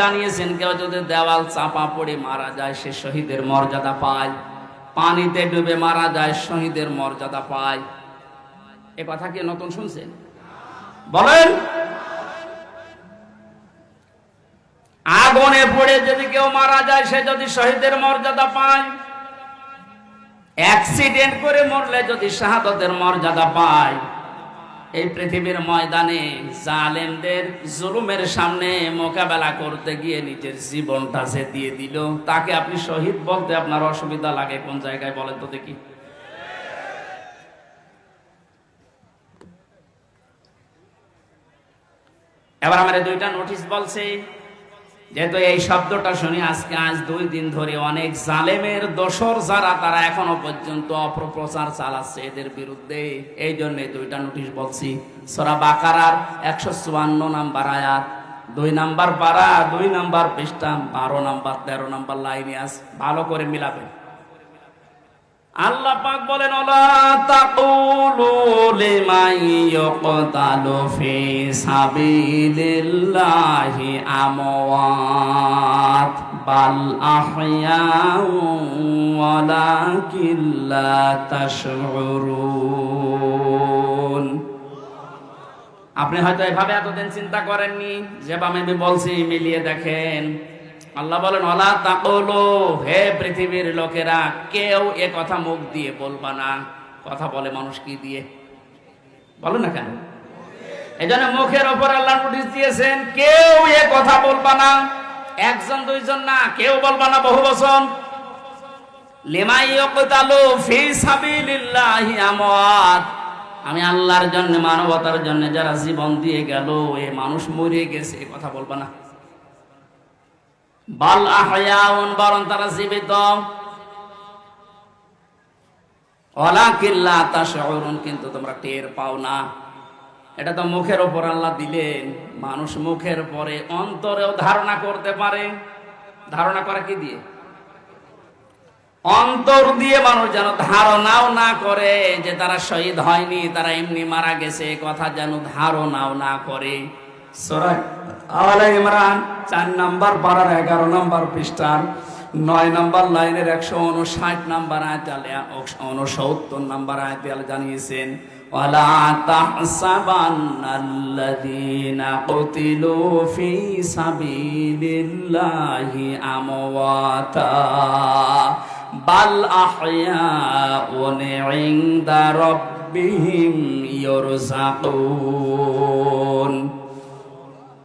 জানিয়েছেন, কেউ যদি দেওয়াল চাপা পড়ে মারা যায়, সে শহীদের মর্যাদা পায়। পানিতে ডুবে মারা যায়, শহীদের মর্যাদা পায়। এ কথা কি নতুন শুনছেন? বলেন। আগুনে পড়ে যদি কেউ মারা যায়, সে যদি শহীদের মর্যাদা পায়। অ্যাক্সিডেন্ট করে মরলে যদি শাহাদতের মর্যাদা পায়। এই পৃথিবীর ময়দানে জালেমদের জুলুমের সামনে মোকাবেলা করতে গিয়ে নিজের জীবনটা যে দিয়ে দিল, তাকে আপনি শহীদ বলতে আপনার অসুবিধা লাগে কোন জায়গায় বলেন তো দেখি। এবার আমার দুইটা নোটিশ বলছে যেহেতু এই শব্দটা শুনি, আজকে আজ দুই দিন ধরে অনেক জালেমের দোসর যারা, তারা এখনও পর্যন্ত অপপ্রচার চালাচ্ছে এদের বিরুদ্ধে। এই জন্য দুইটা নোটিশ বলছি। সরা বাকারার একশো চুয়ান্ন নাম্বার আয়াত। দুই নাম্বার পারা, দুই নাম্বার পৃষ্ঠা, বারো নাম্বার, তেরো নাম্বার লাইনে আস, ভালো করে মিলাবেন। আল্লাহ পাক বলেন, ওলা আপনি হয়তো এভাবে এতদিন চিন্তা করেননি যেভাবে আমি বলছি, মিলিয়ে দেখেন। আল্লাহ বলেন অলা তাকলো হে পৃথিবীর লোকেরা, কেউ এ কথা মুখ দিয়ে বলবা না। কথা বলে মানুষ কি দিয়ে? বলো না কেন? এই জন্য মুখের ওপর আল্লাহ নোটিশ দিয়েছেন, কেউ এ কথা বলবা না। একজন, দুইজন না, কেউ বলবা না বহু আমওয়াত। আমি আল্লাহর জন্য, মানবতার জন্য যারা জীবন দিয়ে গেল, এ মানুষ মরে গেছে কথা বলবা না। বাল আহয়াউন, বরং তারা জীবিত। কিন্তু তোমরা টের পাও না। এটা তো মুখের ওপর আল্লাহ দিলেন। মানুষ মুখের পরে অন্তরেও ধারণা করতে পারে। ধারণা করা কি দিয়ে? অন্তর দিয়ে মানুষ যেন ধারণাও না করে যে তারা শহীদ হয়নি, তারা এমনি মারা গেছে কথা যেন ধারণাও না করে। সরাই আওয়ালা ইমরান, চার নাম্বার পাড়ার এগারো নাম্বার পৃষ্ঠার নয় নাম্বার লাইনের একশো উনষাট নাম্বার আয়তালে উনসত্তর নাম্বার আয়তালে জানিয়েছেন ولا تحسبن الذين قتلوا في سبيل الله أمواتا بل أحياء عند ربهم يرزقون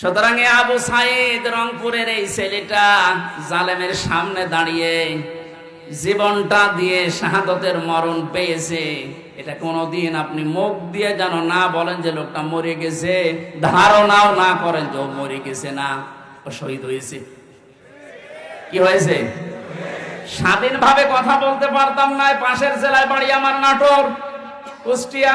সুতরাং আবু সাইদ রংপুরের এই ছেলেটা জালেমের সামনে দাঁড়িয়ে জীবনটা দিয়ে শাহাদতের মরণ পেয়েছে। এটা কোনোদিন আপনি মুখ দিয়ে যেন না বলেন যে লোকটা মরে গেছে। ধারণাও না করেন যে মরে গেছে না, ও শহীদ হয়েছে। কি হয়েছে? স্বাধীনভাবে কথা বলতে পারতাম না পাশের জেলায় বাড়ি আমার নাটোর, কুষ্টিয়া।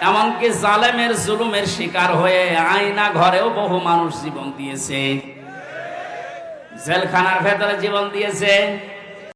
এমনকি জালেমের জুলুমের শিকার হয়ে আয়না ঘরেও বহু মানুষ জীবন দিয়েছে। জেলখানার ভেতরে জীবন দিয়েছে।